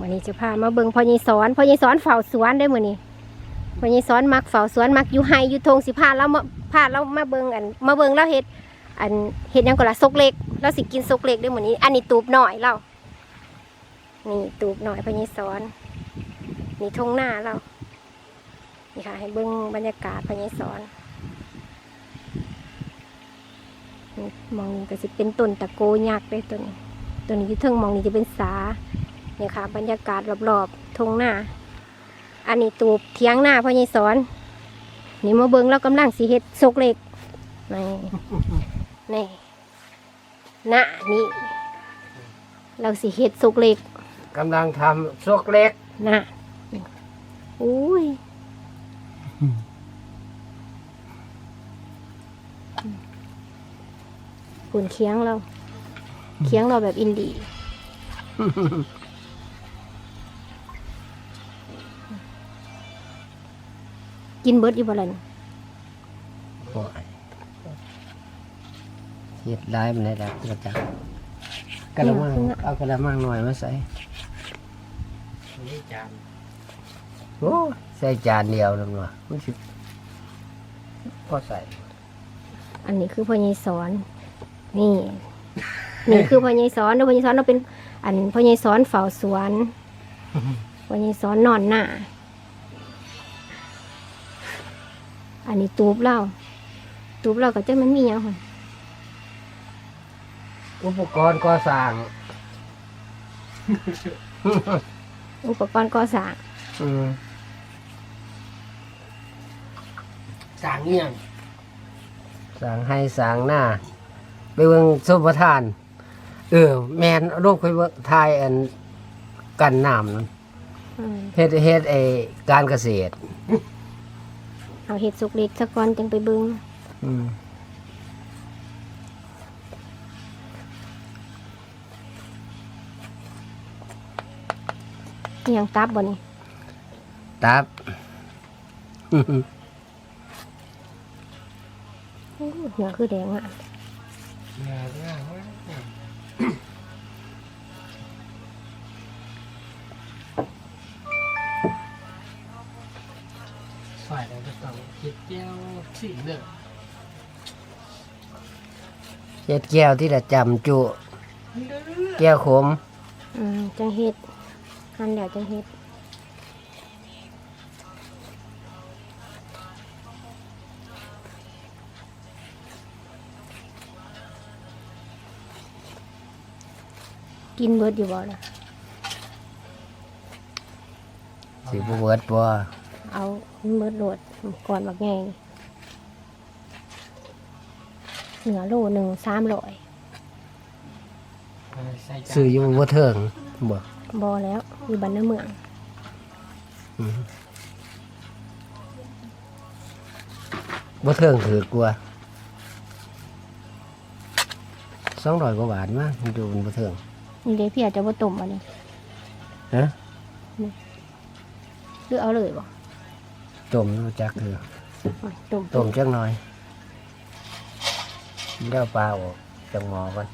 มื้อนี้จะพามาเบิ่งพ่อใหญ่สอนพ่อใหญ่สอนเฝ้าสวนได้มื้อนี้พ่อใหญ่สอนมักเฝ้าสวนมักอยู่ไห้อยู่ทงสิพาเรามาพาเรามาเบิ่งอันมาเบิ่งเราเฮ็ดอันเฮ็ดยังก็ละซกเล็กเราสิกินซกเล็กเด้มื้อนี้ อันนี้ตูบหน่อยเรานี่ตูบหน่อยพ่อใหญ่สอนนี่ทงหน้าเรานี่ค่ะให้เบิ่งบรรยากาศพ่อใหญ่สอนมองก็จะเป็นต้นตะโกยักษ์เลยตัวนี้ตัวนี้อยู่เทิงมองนี้จะเป็นสา นี่ยค่ะ บรรยากาศรอบๆทงหน้า อันนี้ตูบเทียงหน้าพ่อใหญ่สอน นี่มาเบิงเรากำลังสีเฮ็ดซกเล็กนี่นี่หน้านี่เราสีเฮ็ดซกเล็กกำลังทำซกเล็กนะอุ้ยปุ่นเคียงเรา เคียงเราแบบอินดี กินเบิร์ดอยู่บ่ล่ะนี่โอ้ยเฮ็ดร้ายมันได้แล้วกระจักกระมังเอากระมังหน่อยมาใส่นี่จานโอ้ยใส่จานเดียวนึงว่ะมันสิพอใส่ อันนี้คือพ่อใหญ่สอน นี่นี่คือพ่อใหญ่สอนเดี๋ยวพ่อใหญ่สอนเราเป็น อันพ่อใหญ่สอนเฝ้าสวนพ่อใหญ่สอนนอนหน้า อันนี้ตูบเราตูบเราก็จะมันมีอย่างหนอุปกรณ์ก่อสร้าง อุปกรณ์ก่อสร้างอืมสางเงี้ยงสร้างให้สร้างหน้า ไปเบิ่งสุประทาน เออ แมนเอารูปไปเบิ่งทายอันกันน้ำนั่นอืมเฮ็ดเฮ็ดไอการเกษตร เอาเห็ดสุกเล็กสักก้อนจังไปเบิงอืมอิหยังตับบ่นี่ตับ อู้เนื้อคือแดงอะ งานง่าย มากใส่แล้วก็ต้องคิดแก้วสี่เด้อเฮ็ดแก้วที่ละจำจุ แก้วขมอืมจังเห็ดหั่นแล้วจังเห็ดกินเบิดอยู่บ่ล่ะสิบ่เบิดบ่ เอาเบิดโหลดก่อนบักไงเหนือโลหนึ่งสามร้อยใส่จานซื้ออยู่บ่เทิงบ่บอแล้วอยู่บ้านน้าเมืองอืมบ่เทิงถือกว่า200กว่าบาทมั้งอยู่บนบ่เทิงนี่เด้พี่อาจจะว่าต้มอันนี้ฮะหรือเอาเลยบ่ ต้มรู้จักคืออะต้มต้มจักหน่อยเดี๋ยวปลาออกจังหมอก่อน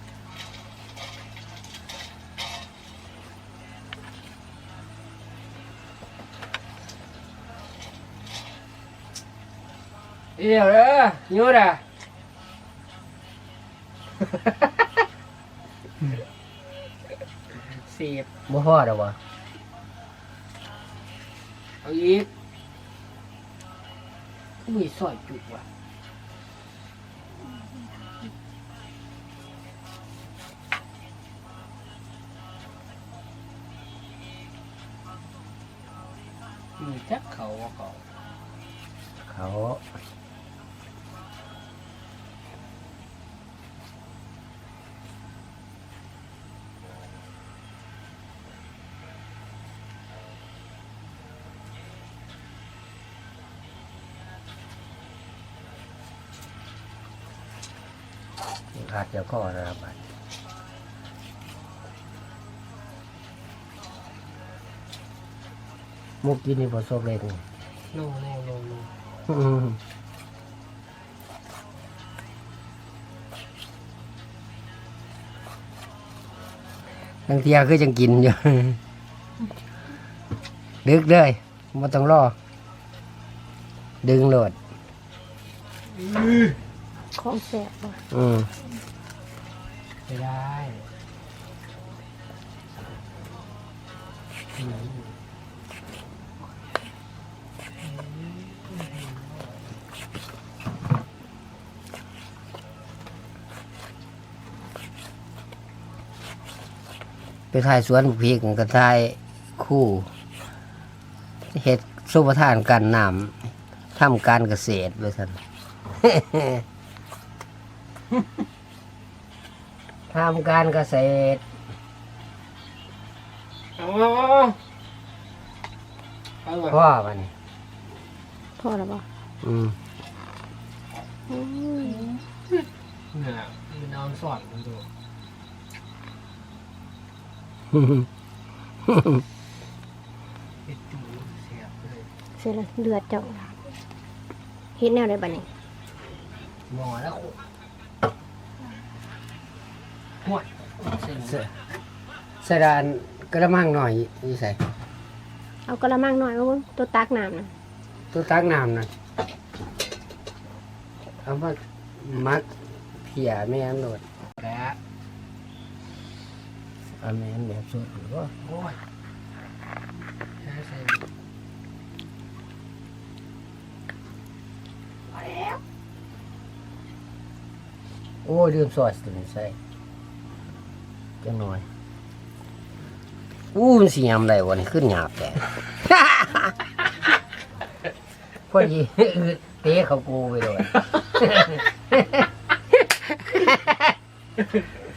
เดี๋ยวเด้อยูดอะเสียบบ่พอดอกบ่เอาอีก มีซอยจุกว่ะมีจักเขาว่าเขาเขา อาจจะข้อนะครับบัดมุกกินนี่บ่ซกเล็กนี่โน่โน่โน่โน่อืมบางทีคือจังกินอยู่ดึกเลยบ่ต้องรอ ดึงโหลด ของแสบบ่อืมไม่ได้อืมไปถ่ายสวนพริกก็ถ่ายคู่เฮ็ดสุปทานกันน้ำทำการเกษตรไปซั่น ทำการเกษตรเอาเอาเอาพ่อมันพอแล้วบ่อืมอืมเนี่ยมันเอาสอนมันดูเฮ็ดจูเสียบเลยเสร็จแล้วเลือดเจ้าเฮ็ดแนวใดบัดนี้ หมอแล้ว หัวเส้นเสใส่ดานกระมังหน่อยนี่ใส่เอากระมังหน่อยมาเบิ่งตัวตักน้ำน่ะตัวตักน้ำน่ะเอามามัดเพียแม่นโหลดแล้วเอาแม่นแบบสดหรือว่าโอ้ยใช่ใส่โอ้ยลืมซอสตัวนี้ใส่ จังหน่อยอู้มันสิยำได้วะนี่ขึ้นหยาบแต่ พอดีเตะเขากูไปเลย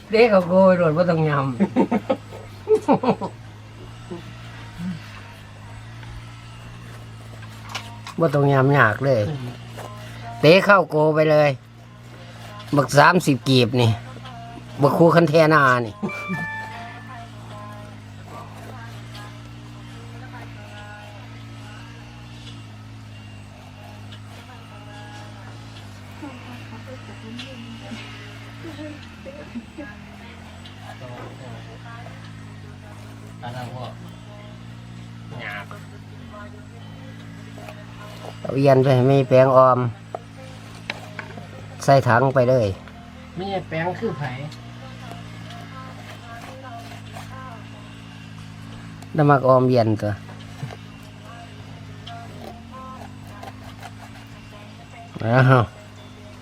เตะเขากูไปโดนว่าต้องยำว่าต้องยำยากเลย เตะเข้าโกไปเลย บักสามสิบกีบนี่ บักคูคันเทนานี่แล้วเราก็หยาบเอาเย็นไปให้ไม่แปลงออม ใส่ถังไปเลย ไม่ใช่แป้งคือไผ่ น้ำมักออมเย็นตัวเอา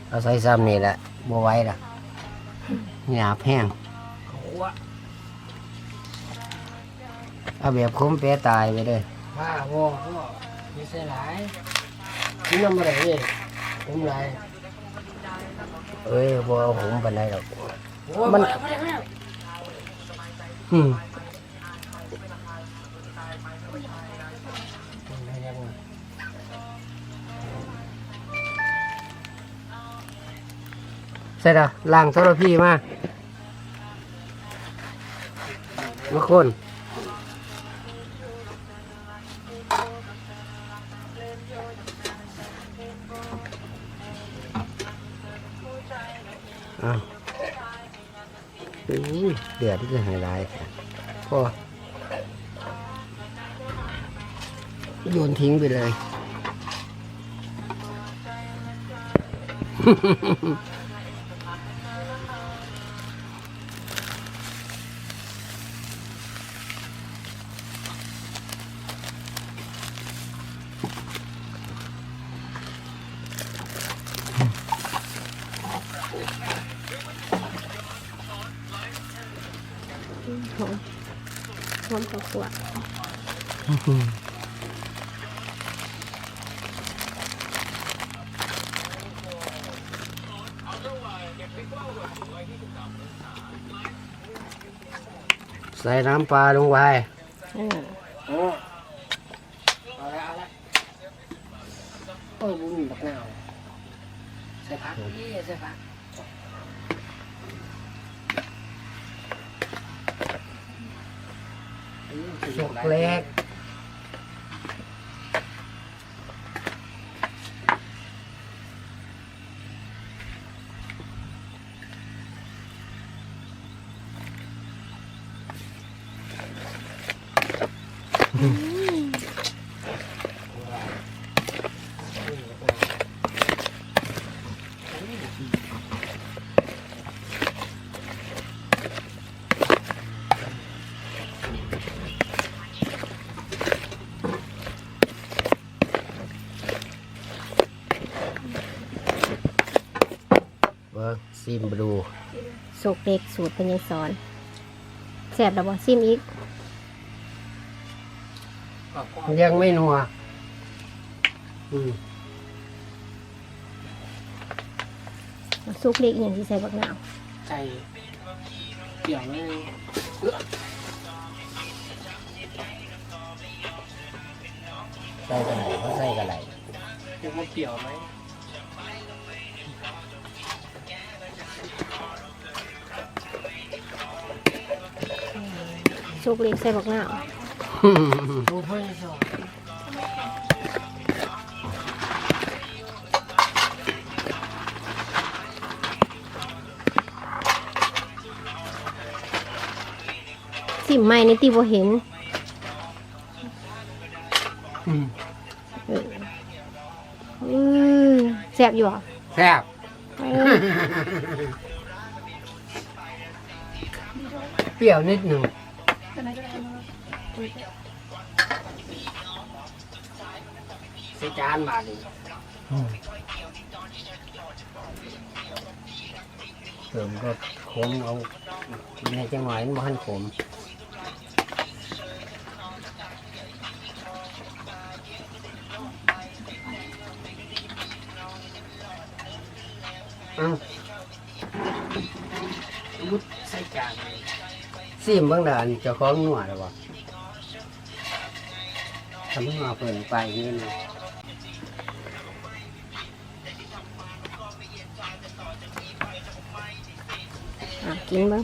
เอาใส่ซ้ำนี่แหละบัวไหว้ละหยาบแห้งขัวเอาแบบคุ้มเป๊ะตายไปเลยว่าว่ก็มีเส้นหลายนี่น้ำอะไรเนี่ยผมไรเอ้ยบัวหุมปันได้หรอกโอ้ยมันพอแล้วพอแล้วพอแล้วอืมไม่ ใส่ละล้างโทรพี่มามาคนอ้าวอุ้ยเดือดที่จะหายลายแท้พอโยนทิ้งไปเลย หอมหอมกับขวดใส่น้ำปลาลงไป เออ สกแรก ซิมดูโศกเด็กสูตรพญายสอนแสบแล้วบ่ซิมอีกก็ก็ยังไม่นัวอืมซุกเล็กอย่างที่ใส่บักนาวใจเกี่ยวไม่ใส่กระไหลเขาใส่กระไหลยังไม่เกี่ยวไหม ซุกเล็กใส่บักนาวดูเพื่อนสอนซิมใหม่ในตีบ่เห็นอืมเอออือแสบอยู่อะแซ่บเออเปรี้ยวนิดหนึ่ง ใส่จานมาดิเติมก็ขมเอาในจังหวะนี้มันขมเอ้ามุดใส่จาน ซิมเบางด่านเจะคล้าของหนวดหรือวะทำให้มาเปิดไปนี่นะอะกินเบ้าง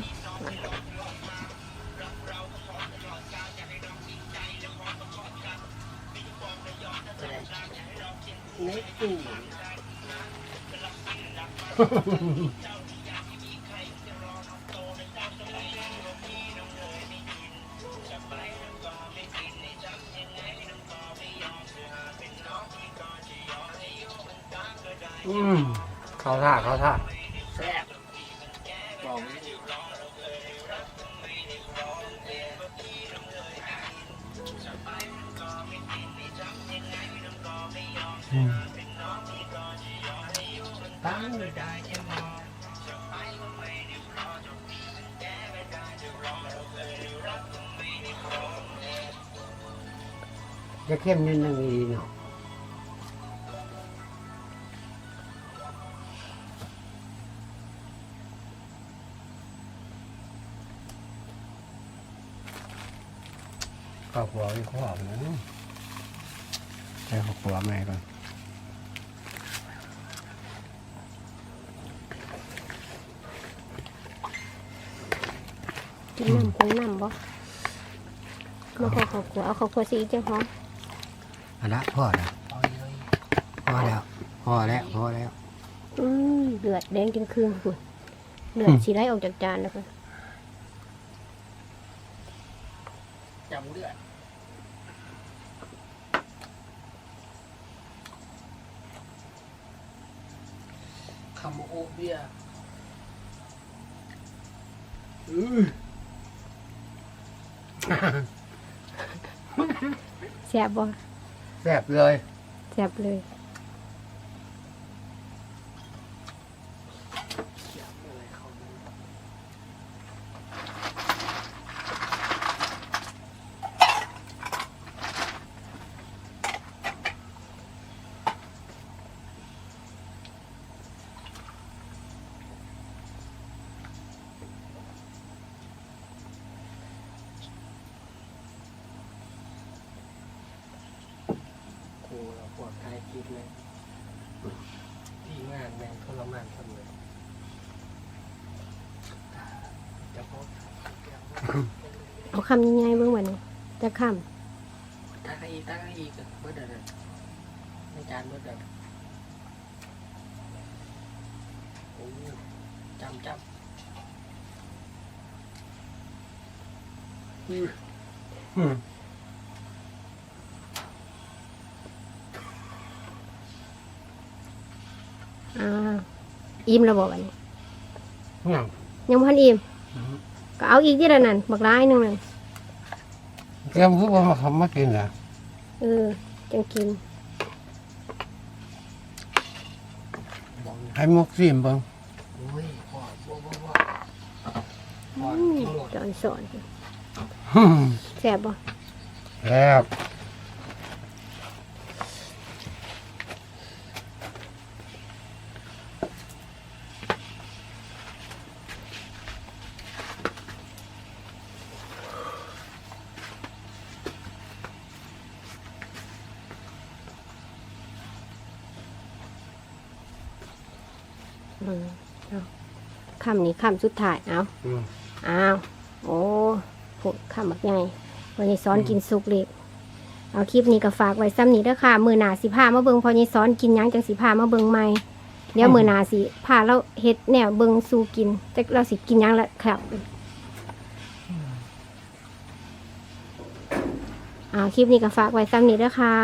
เน็ต อืมเข้าท่าเข้าท่าแซ่บบอกอืมตั้งเลยได้ใช่ไหมจะเข้มนิดนึงดีเนาะ อีกข้าวนะใส่ข้าวหัวแม่ก่อนกินน้ำคงน้ำบ่มาพอข้าวขัวเอาข้าวขัวสีจังหอมอันละพ่อแล้วเอาเลยพอแล้วพอแล้วพอแล้วอืมเลือดแดงจนคืนคุณเลือดสีไหลออกจากจานแล้วก็จำเลือด คำโอเบียแซ่บบ่แซ่บเลย แซ่บเลย อะไรเขาดู ค รูเราปลอดภัยคิดเลยที่งานแม่งทรมานเสมอจะพบเอาคำยังไงเบิ่งวันนี้จะคตั้งอีกตั้งอีกเบิดเดินในจานเบิดเดินโอ้จำจำอืมำอ่า อิ่มแล้วบ่วันนี้เนี่ยยังพันอิ่มก็เอาอีกที่ละนั่นบักร้ายหนึงนั่นเตรียมคือว่ามาทำมากินเหรอเออจังกินบอกให้มุกซิมเบิ่งโอ้ยพอก่อนกินหมดตอนสอนแซ่บบ่แล้ว อืมเอาคำนี้คำสุดท้ายเอาอืม อ้าวโอ้โหคำบักใหญ่วันนี้สอนกินสุกเล็กเอาคลิปนี้ก็ฝากไว้ซ้ำนี้เด้อค่ะ มือหนาสิพามาเบิงพอนี้สอนกินหยังจังสิพามาเบิงใหม่เดี๋ยวมือหนาสิพาเราเฮ็ดแนวเบิงสู่กินแต่เราสิกินหยังละครับเอาคลิปนี้ก็ฝากไว้ซ้ำนี้เด้อค่ะ